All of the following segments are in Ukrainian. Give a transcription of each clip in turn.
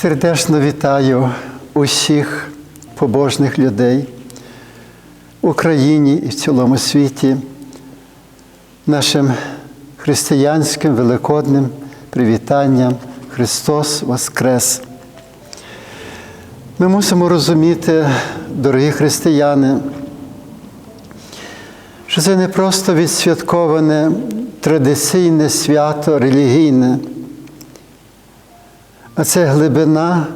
Сердечно вітаю усіх побожних людей в Україні і в цілому світі нашим християнським великодним привітанням Христос Воскрес. Ми мусимо розуміти, дорогі християни, що це не просто відсвятковане традиційне свято релігійне, а це глибина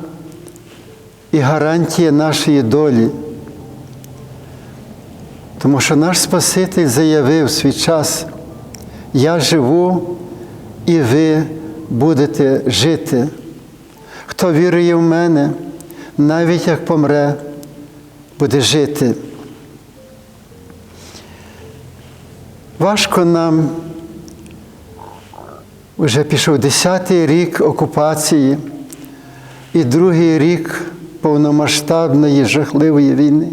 і гарантія нашої долі. Тому що наш Спаситель заявив свій час, я живу і ви будете жити. Хто вірує в мене, навіть як помре, буде жити. Важко нам вже пішов 10-й рік окупації і другий рік повномасштабної жахливої війни.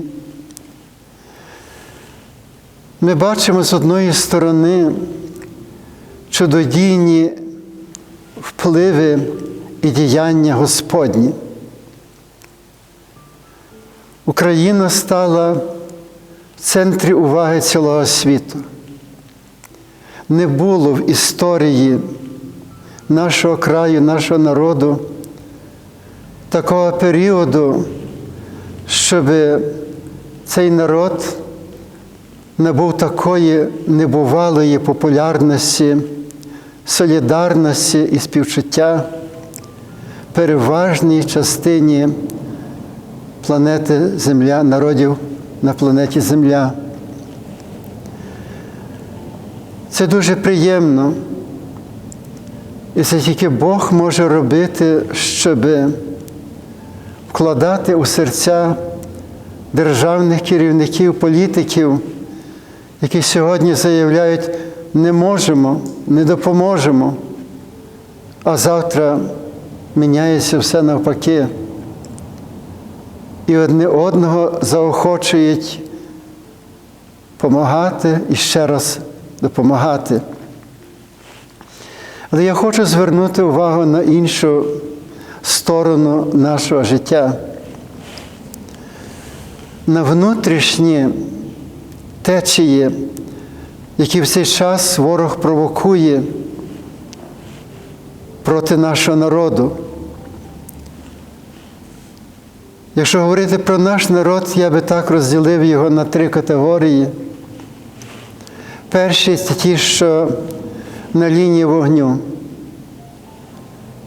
Ми бачимо з одної сторони чудодійні впливи і діяння Господні. Україна стала в центрі уваги цілого світу. Не було в історії нашого краю, нашого народу такого періоду, щоб цей народ набув такої небувалої популярності, солідарності і співчуття переважній частині планети Земля, народів на планеті Земля. Це дуже приємно. І це тільки Бог може робити, щоб вкладати у серця державних керівників, політиків, які сьогодні заявляють, не можемо, не допоможемо, а завтра міняється все навпаки. І одне одного заохочують допомагати і ще раз допомагати. Але я хочу звернути увагу на іншу сторону нашого життя, на внутрішні течії, які в цей час ворог провокує проти нашого народу. Якщо говорити про наш народ, я би так розділив його на три категорії. Перші це ті, що на лінії вогню,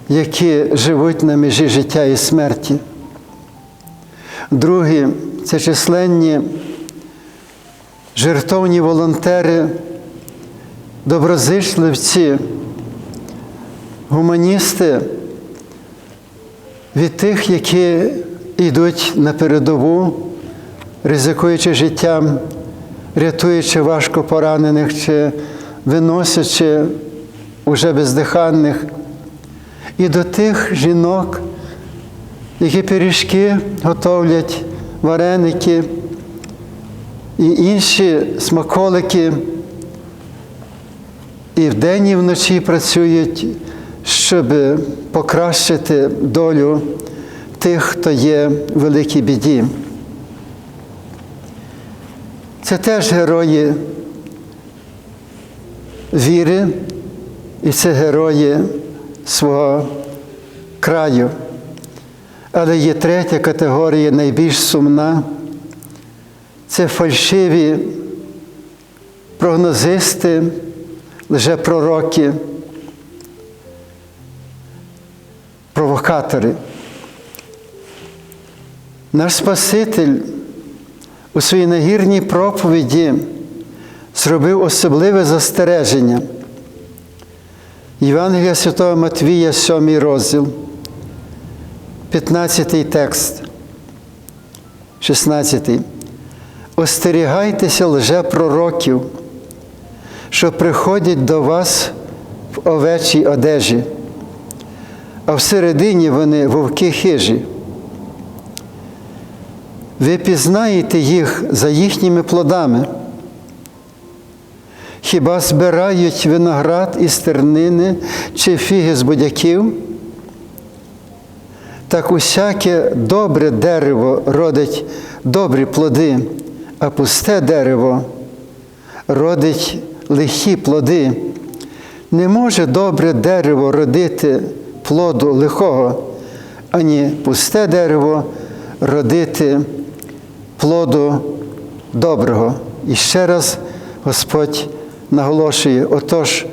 які живуть на межі життя і смерті. Другі це численні жертовні волонтери, доброзичливці, гуманісти від тих, які йдуть на передову, ризикуючи життям, рятуючи важко поранених чи виносячи уже бездиханних, і до тих жінок, які пиріжки готовлять, вареники і інші смаколики, і вдень і вночі працюють, щоб покращити долю тих, хто є в великій біді. Це теж герої віри, і це герої свого краю. Але є третя категорія, найбільш сумна. Це фальшиві прогнозисти, лжепророки, провокатори. Наш Спаситель у своїй нагірній проповіді зробив особливе застереження. Євангелія Святого Матвія, 7 розділ, 15 текст, 16. Остерігайтеся лжепророків, що приходять до вас в овечій одежі, а всередині вони вовки хижі. Ви пізнаєте їх за їхніми плодами. Хіба збирають виноград із тернини чи фіги з будяків? Так усяке добре дерево родить добрі плоди, а пусте дерево родить лихі плоди. Не може добре дерево родити плоду лихого, ані пусте дерево родити плоду доброго. І ще раз Господь наголошує, отож,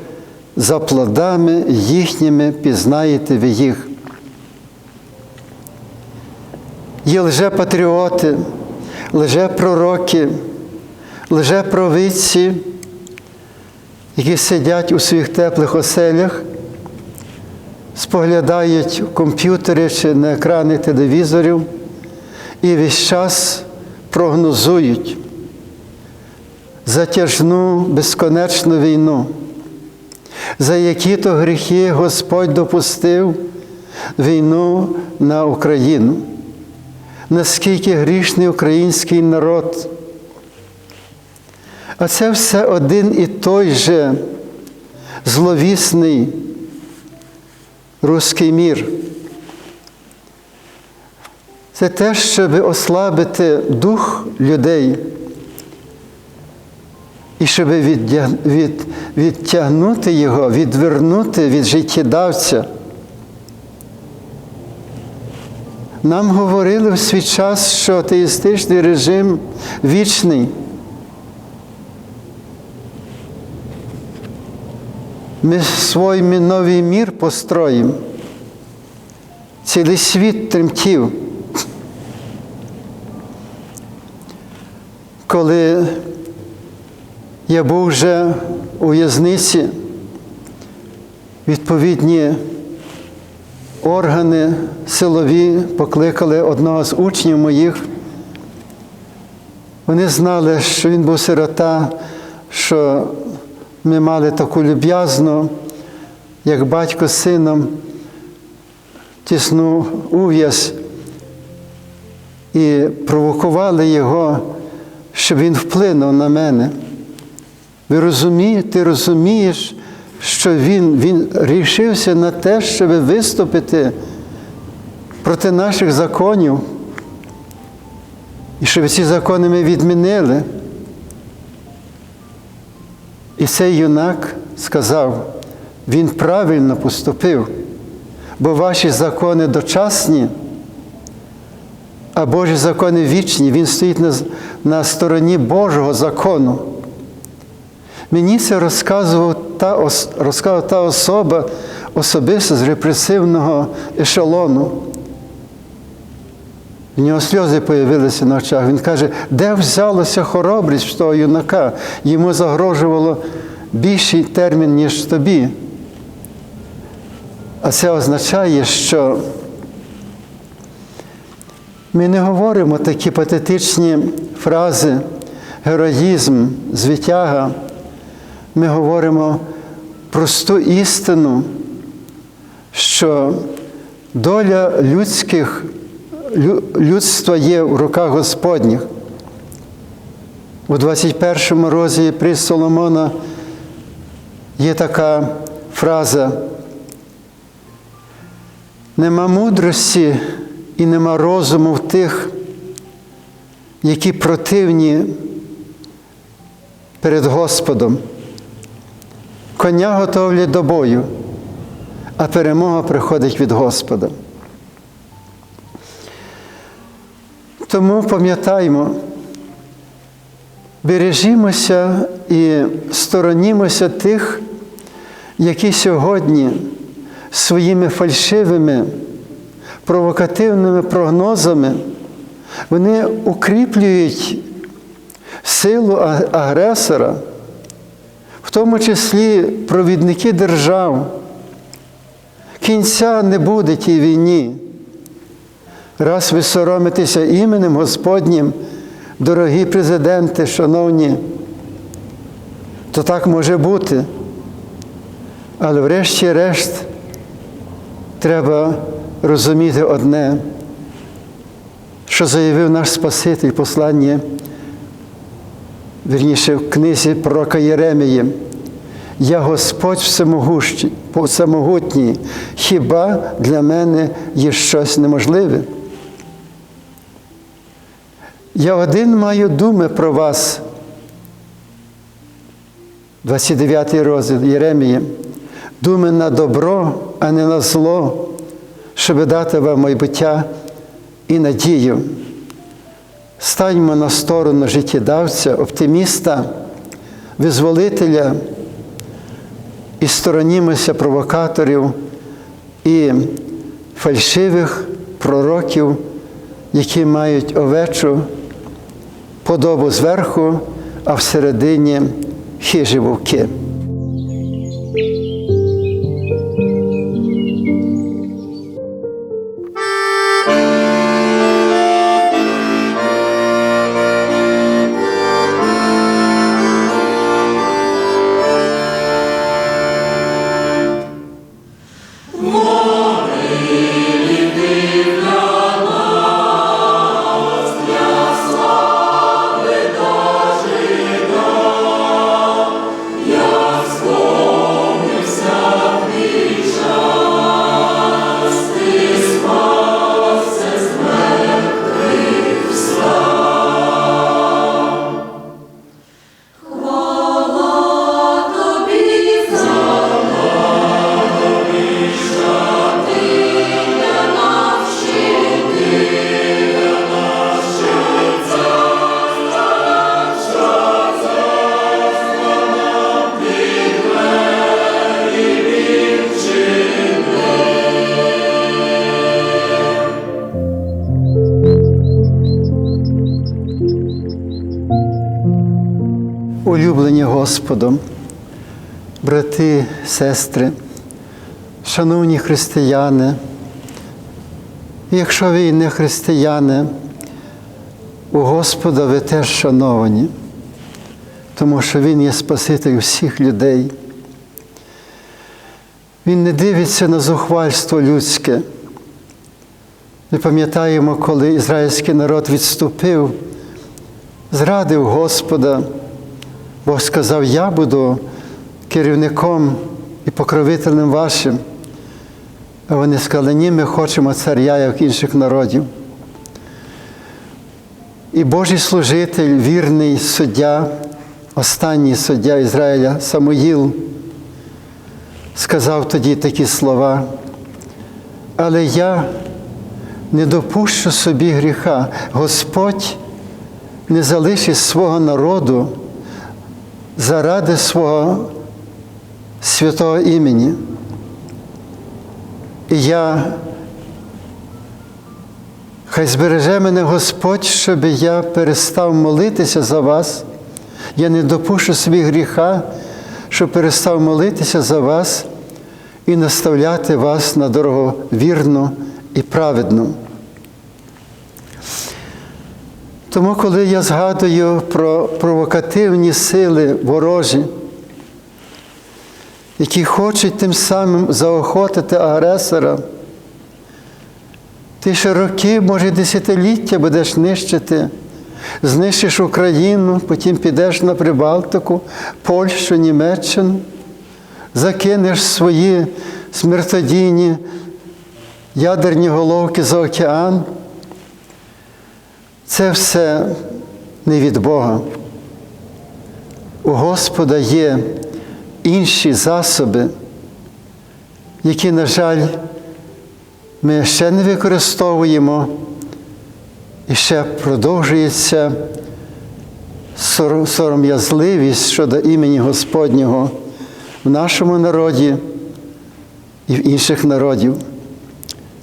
за плодами їхніми пізнаєте ви їх. Є лжепатріоти, лжепророки, лжепровидці, які сидять у своїх теплих оселях, споглядають комп'ютери чи на екрани телевізорів і весь час прогнозують затяжну безконечну війну, за які то гріхи Господь допустив війну на Україну. Наскільки грішний український народ. А це все один і той же зловісний руський мір. Це те, щоб ослабити дух людей і щоб віддя- від, відтягнути його, відвернути від життєдавця. Нам говорили в свій час, що атеїстичний режим вічний. Ми свій новий мір построїмо. Цілий світ тремтів. Коли я був вже у в'язниці, відповідні органи силові покликали одного з учнів моїх. Вони знали, що він був сирота, що ми мали таку люб'язну, як батько з сином, тісну ув'яз і провокували його, щоб він вплинув на мене. Ви розумієте, ти розумієш, що він, він рішився на те, щоб виступити проти наших законів, і щоб ці закони ми відмінили. І цей юнак сказав, він правильно поступив, бо ваші закони дочасні, а Божі закони вічні. Він стоїть на, на стороні Божого закону. Мені це розказував та, розказувала та особа особисто з репресивного ешелону. В нього сльози появилися на очах. Він каже, де взялася хоробрість того юнака? Йому загрожувало більший термін, ніж тобі. А це означає, що ми не говоримо такі патетичні фрази, героїзм, звитяга. Ми говоримо просту істину, що доля людських, людства є в руках Господніх. У 21 розділі при Соломона є така фраза. Нема мудрості і нема розуму в тих, які противні перед Господом. Коня готовлять до бою, а перемога приходить від Господа. Тому пам'ятаймо, бережімося і сторонімося тих, які сьогодні своїми фальшивими, провокативними прогнозами вони укріплюють силу агресора, тому числі провідники держав. Кінця не буде тій війні. Раз ви соромитеся іменем Господнім, дорогі президенти, шановні, то так може бути. Але врешті-решт треба розуміти одне, що заявив наш Спаситель послання, вірніше в книзі пророка Єремії. Я Господь всемогутній, хіба для мене є щось неможливе? Я один маю думи про вас. 29 розділ Єремії. Думи на добро, а не на зло, щоб дати вам майбуття і надію. Станьмо на сторону життєдавця, оптиміста, визволителя і сторонімося провокаторів і фальшивих пророків, які мають овечу подобу зверху, а всередині хижі вовки. Господом, брати, сестри, шановні християни, якщо ви не християни, у Господа ви теж шановані, тому що Він є Спаситель всіх людей. Він не дивиться на зухвальство людське. Ми пам'ятаємо, коли ізраїльський народ відступив, зрадив Господа. Бог сказав, я буду керівником і покровителем вашим. А вони сказали, ні, ми хочемо царя, як інших народів. І Божий служитель, вірний суддя, останній суддя Ізраїля Самуїл, сказав тоді такі слова, але я не допущу собі гріха. Господь не залишить свого народу заради свого святого імені. І я, хай збереже мене Господь, щоб я перестав молитися за вас. Я не допущу собі гріха, щоб перестав молитися за вас і наставляти вас на дорогу вірну і праведну. Тому, коли я згадую про провокативні сили ворожі, які хочуть тим самим заохотити агресора, ти ще роки, може, десятиліття будеш нищити, знищиш Україну, потім підеш на Прибалтику, Польщу, Німеччину, закинеш свої смертодійні ядерні головки за океан. Це все не від Бога. У Господа є інші засоби, які, на жаль, ми ще не використовуємо, і ще продовжується сором'язливість щодо імені Господнього в нашому народі і в інших народів.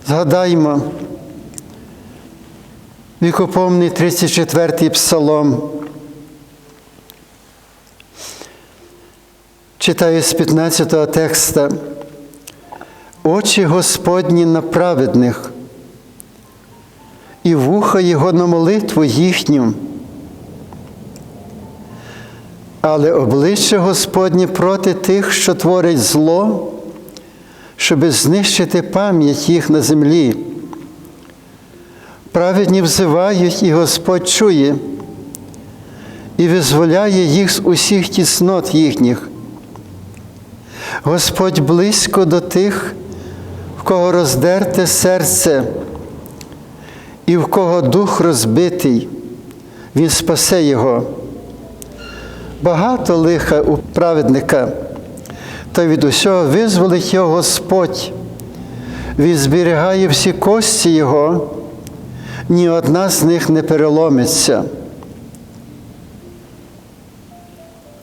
Згадаймо, Вікопомний 34-й псалом. Читаю з 15-го текста. Очі Господні на праведних, і вуха Його на молитву їхню. Але обличчя Господнє проти тих, що творять зло, щоби знищити пам'ять їх на землі. Праведні взивають, і Господь чує, і визволяє їх з усіх тіснот їхніх. Господь близько до тих, в кого роздерте серце, і в кого дух розбитий, Він спасе його. Багато лиха у праведника, та від усього визволить його Господь. Він зберігає всі кості Його, ні одна з них не переломиться.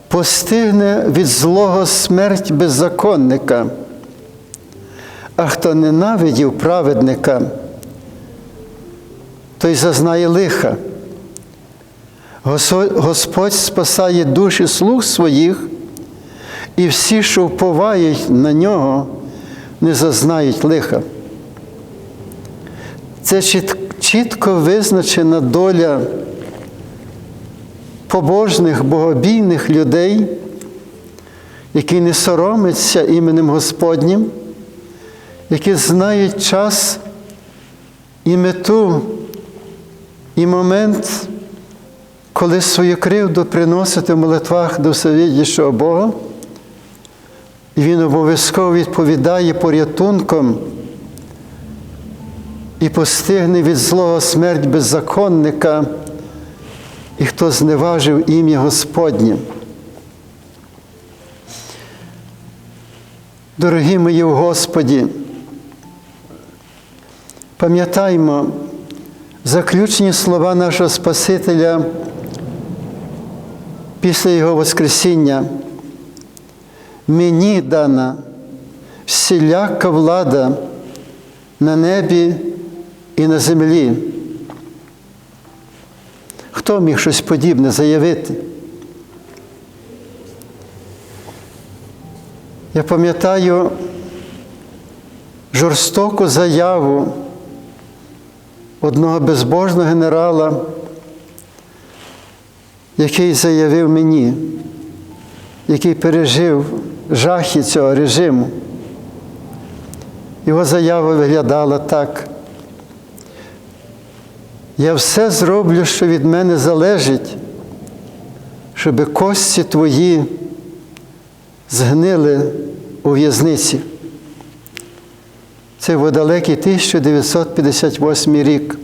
Постигне від злого смерть беззаконника, а хто ненавидів праведника, той зазнає лиха. Господь спасає душі слуг своїх, і всі, що вповають на нього, не зазнають лиха. Це чітко визначена доля побожних, богобійних людей, які не соромляться іменем Господнім, які знають час і мету, і момент, коли свою кривду приносити в молитвах до всевидящого Бога, і Він обов'язково відповідає порятунком і постигне від злого смерть беззаконника, і хто зневажив ім'я Господнє. Дорогі мої в Господі, пам'ятаймо заключні слова нашого Спасителя після Його Воскресіння. Мені дана всіляка влада на небі і на землі. Хто міг щось подібне заявити? Я пам'ятаю жорстоку заяву одного безбожного генерала, який заявив мені, який пережив жахи цього режиму. Його заява виглядала так. Я все зроблю, що від мене залежить, щоб кості твої згнили у в'язниці. Це в далекий 1958 рік.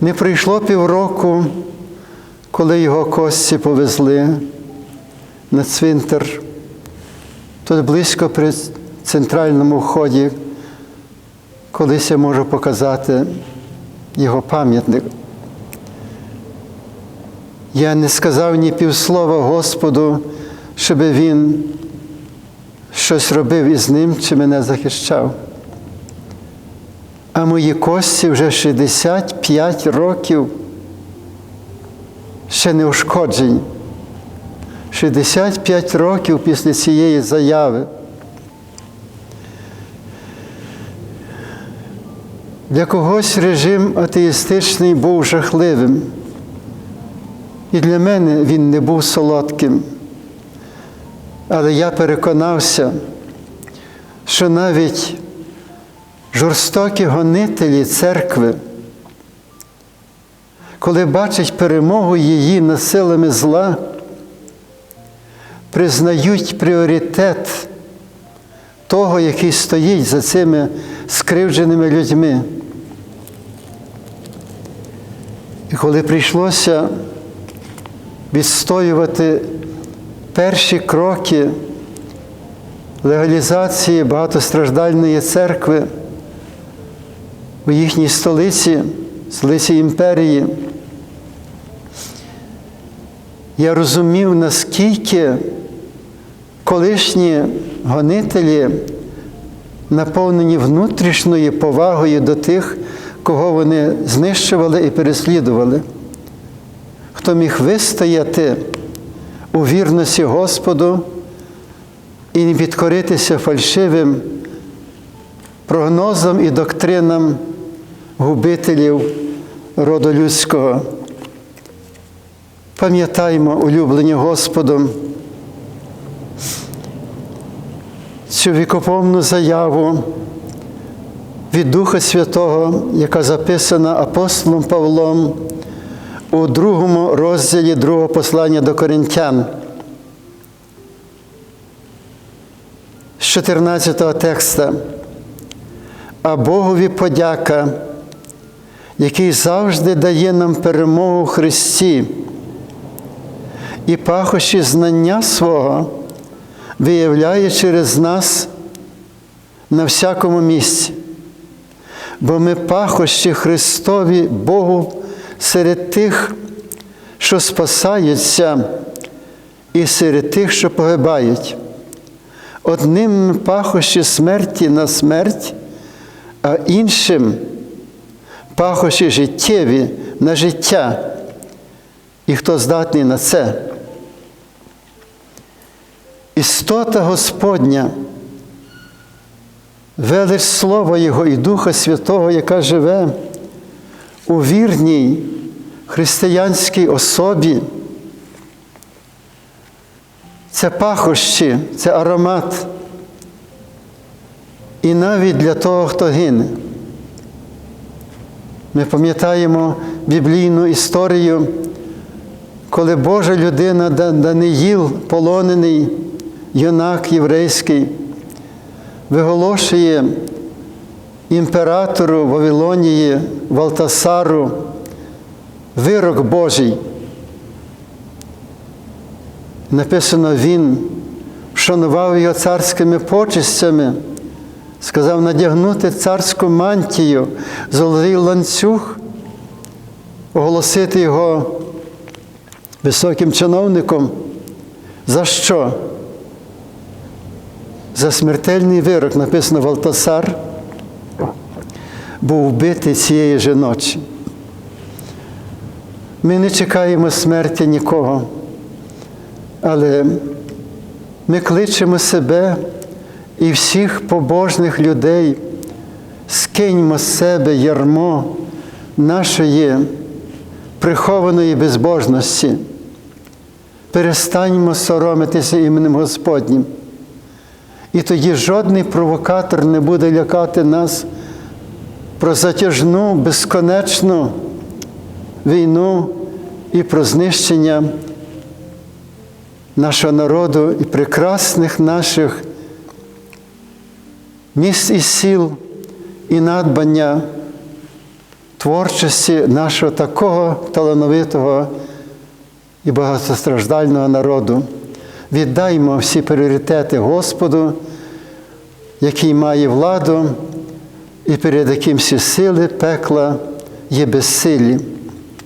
Не пройшло півроку, коли його кості повезли на цвинтар. Тут близько при центральному вході, колись я можу показати його пам'ятник. Я не сказав ні півслова Господу, щоб він щось робив із ним чи мене захищав. А мої кості вже 65 років ще не ушкоджені. 65 років після цієї заяви. Для когось режим атеїстичний був жахливим. І для мене він не був солодким. Але я переконався, що навіть жорстокі гонителі церкви, коли бачать перемогу її над силами зла, признають пріоритет того, який стоїть за цими скривдженими людьми. І коли прийшлося відстоювати перші кроки легалізації багатостраждальної церкви у їхній столиці, столиці імперії, я розумів, наскільки колишні гонителі наповнені внутрішньою повагою до тих, кого вони знищували і переслідували, хто міг вистояти у вірності Господу і не підкоритися фальшивим прогнозам і доктринам губителів роду людського. Пам'ятаймо, улюблені Господом, цю вікоповну заяву від Духа Святого, яка записана апостолом Павлом у другому розділі другого послання до Коринтян. 14 текста. А Богові подяка, який завжди дає нам перемогу в Христі і пахощі знання свого виявляє через нас на всякому місці. Бо ми пахощі Христові Богу серед тих, що спасаються, і серед тих, що погибають. Одним пахощі смерті на смерть, а іншим пахощі життєві на життя. І хто здатний на це? Істота Господня, велич Слова Його і Духа Святого, яка живе у вірній християнській особі. Це пахощі, це аромат. І навіть для того, хто гине. Ми пам'ятаємо біблійну історію, коли Божа людина Даниїл, полонений, юнак єврейський, виголошує імператору Вавилонії Валтасару вирок Божий. Написано, він вшанував його царськими почестями, сказав надягнути царську мантію, золотий ланцюг, оголосити його високим чиновником. За що? За смертельний вирок написано Валтасар, був вбитий цієї же ночі. Ми не чекаємо смерті нікого, але ми кличемо себе і всіх побожних людей, скиньмо з себе ярмо нашої прихованої безбожності. Перестаньмо соромитися іменем Господнім. І тоді жодний провокатор не буде лякати нас про затяжну, безконечну війну і про знищення нашого народу і прекрасних наших міст і сіл, і надбання творчості нашого такого талановитого і багатостраждального народу. Віддаймо всі пріоритети Господу, який має владу, і перед яким всі сили пекла є безсилі.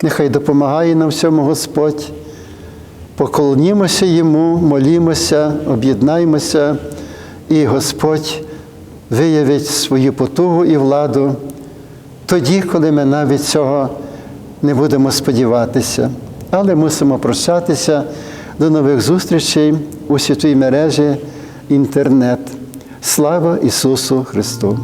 Нехай допомагає нам всьому Господь. Поклонімося Йому, молімося, об'єднаймося, і Господь виявить свою потугу і владу тоді, коли ми навіть цього не будемо сподіватися. Але мусимо прощатися до нових зустрічей у святій мережі інтернет. Слава Ісусу Христу!